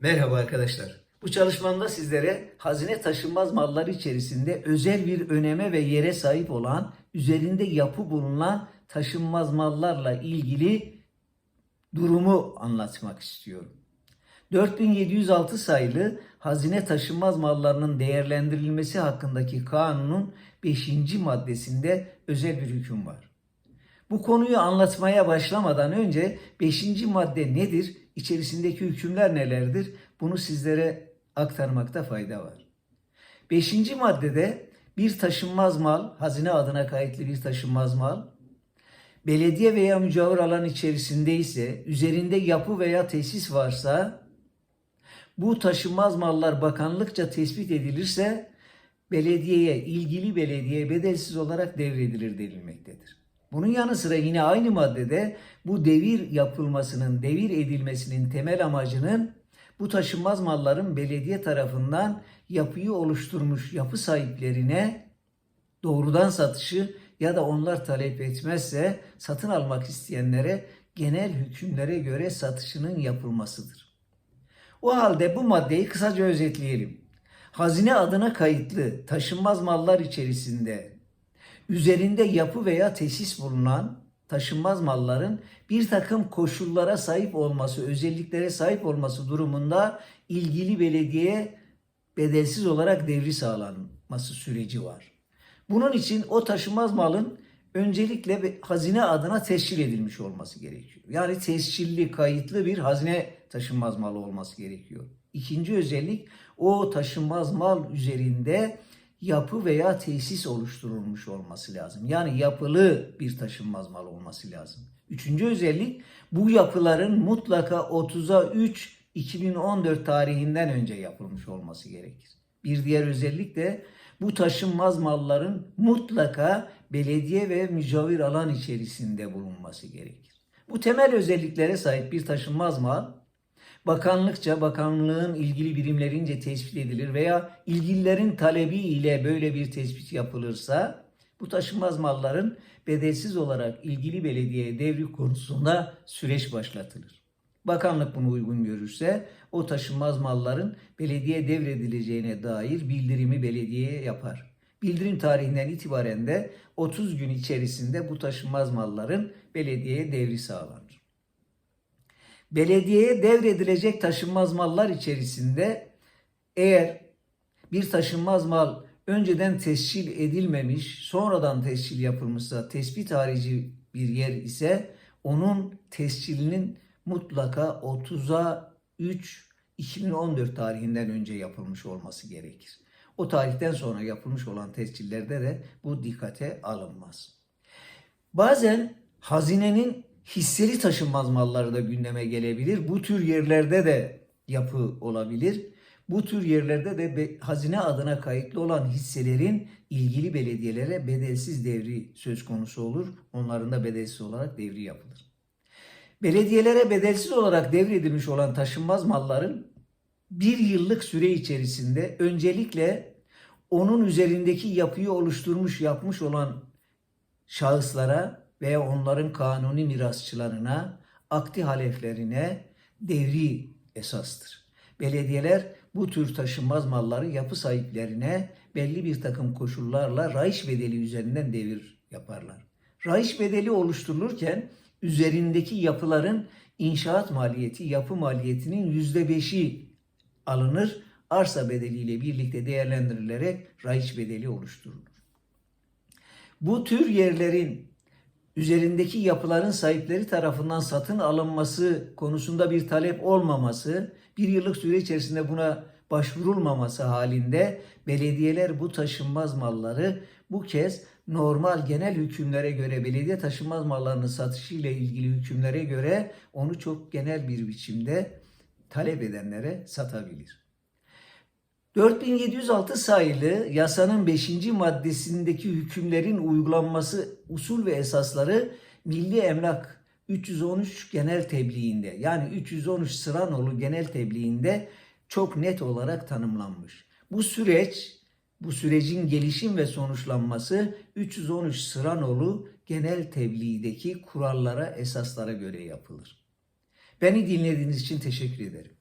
Merhaba arkadaşlar. Bu çalışmamda sizlere hazine taşınmaz mallar içerisinde özel bir öneme ve yere sahip olan, üzerinde yapı bulunan taşınmaz mallarla ilgili durumu anlatmak istiyorum. 4706 sayılı hazine taşınmaz mallarının değerlendirilmesi hakkındaki kanunun 5. maddesinde özel bir hüküm var. Bu konuyu anlatmaya başlamadan önce 5. madde nedir? İçerisindeki hükümler nelerdir? Bunu sizlere aktarmakta fayda var. 5. maddede bir taşınmaz mal, hazine adına kayıtlı bir taşınmaz mal, belediye veya mücavir alan içerisinde ise, üzerinde yapı veya tesis varsa, bu taşınmaz mallar bakanlıkça tespit edilirse, belediyeye, ilgili belediyeye bedelsiz olarak devredilir denilmektedir. Bunun yanı sıra yine aynı maddede bu devir yapılmasının, devir edilmesinin temel amacının bu taşınmaz malların belediye tarafından yapıyı oluşturmuş yapı sahiplerine doğrudan satışı ya da onlar talep etmezse satın almak isteyenlere genel hükümlere göre satışının yapılmasıdır. O halde bu maddeyi kısaca özetleyelim. Hazine adına kayıtlı taşınmaz mallar içerisinde üzerinde yapı veya tesis bulunan taşınmaz malların bir takım koşullara sahip olması, özelliklere sahip olması durumunda ilgili belediyeye bedelsiz olarak devri sağlanması süreci var. Bunun için o taşınmaz malın öncelikle hazine adına tescil edilmiş olması gerekiyor. Yani tescilli, kayıtlı bir hazine taşınmaz malı olması gerekiyor. İkinci özellik o taşınmaz mal üzerinde yapı veya tesis oluşturulmuş olması lazım. Yani yapılı bir taşınmaz mal olması lazım. Üçüncü özellik bu yapıların mutlaka 30'a 3 2014 tarihinden önce yapılmış olması gerekir. Bir diğer özellik de bu taşınmaz malların mutlaka belediye ve mücavir alan içerisinde bulunması gerekir. Bu temel özelliklere sahip bir taşınmaz mal bakanlıkça bakanlığın ilgili birimlerince tespit edilir veya ilgililerin talebi ile böyle bir tespit yapılırsa bu taşınmaz malların bedelsiz olarak ilgili belediyeye devri konusunda süreç başlatılır. Bakanlık bunu uygun görürse o taşınmaz malların belediye devredileceğine dair bildirimi belediyeye yapar. Bildirim tarihinden itibaren de 30 gün içerisinde bu taşınmaz malların belediyeye devri sağlanır belediyeye devredilecek taşınmaz mallar içerisinde eğer bir taşınmaz mal önceden tescil edilmemiş, sonradan tescil yapılmışsa, tespit harici bir yer ise onun tescilinin mutlaka 30'a 3 2014 tarihinden önce yapılmış olması gerekir. O tarihten sonra yapılmış olan tescillerde de bu dikkate alınmaz. Bazen hazinenin hisseli taşınmaz malları da gündeme gelebilir. Bu tür yerlerde de yapı olabilir. Bu tür yerlerde de hazine adına kayıtlı olan hisselerin ilgili belediyelere bedelsiz devri söz konusu olur. Onların da bedelsiz olarak devri yapılır. Belediyelere bedelsiz olarak devredilmiş olan taşınmaz malların bir yıllık süre içerisinde öncelikle onun üzerindeki yapıyı oluşturmuş yapmış olan şahıslara veya onların kanuni mirasçılarına, akti haleflerine devri esastır. Belediyeler bu tür taşınmaz malları yapı sahiplerine belli bir takım koşullarla raiş bedeli üzerinden devir yaparlar. Raiş bedeli oluşturulurken üzerindeki yapıların inşaat maliyeti, yapı maliyetinin yüzde beşi alınır. Arsa bedeliyle birlikte değerlendirilerek raiş bedeli oluşturulur. Bu tür yerlerin üzerindeki yapıların sahipleri tarafından satın alınması konusunda bir talep olmaması, bir yıllık süre içerisinde buna başvurulmaması halinde belediyeler bu taşınmaz malları bu kez normal genel hükümlere göre belediye taşınmaz mallarının satışı ile ilgili hükümlere göre onu çok genel bir biçimde talep edenlere satabilir. 4706 sayılı yasanın 5. maddesindeki hükümlerin uygulanması usul ve esasları Milli Emlak 313 genel tebliğinde yani 313 Sıranolu genel tebliğinde çok net olarak tanımlanmış. Bu süreç bu sürecin gelişim ve sonuçlanması 313 Sıranolu genel tebliğdeki kurallara, esaslara göre yapılır. Beni dinlediğiniz için teşekkür ederim.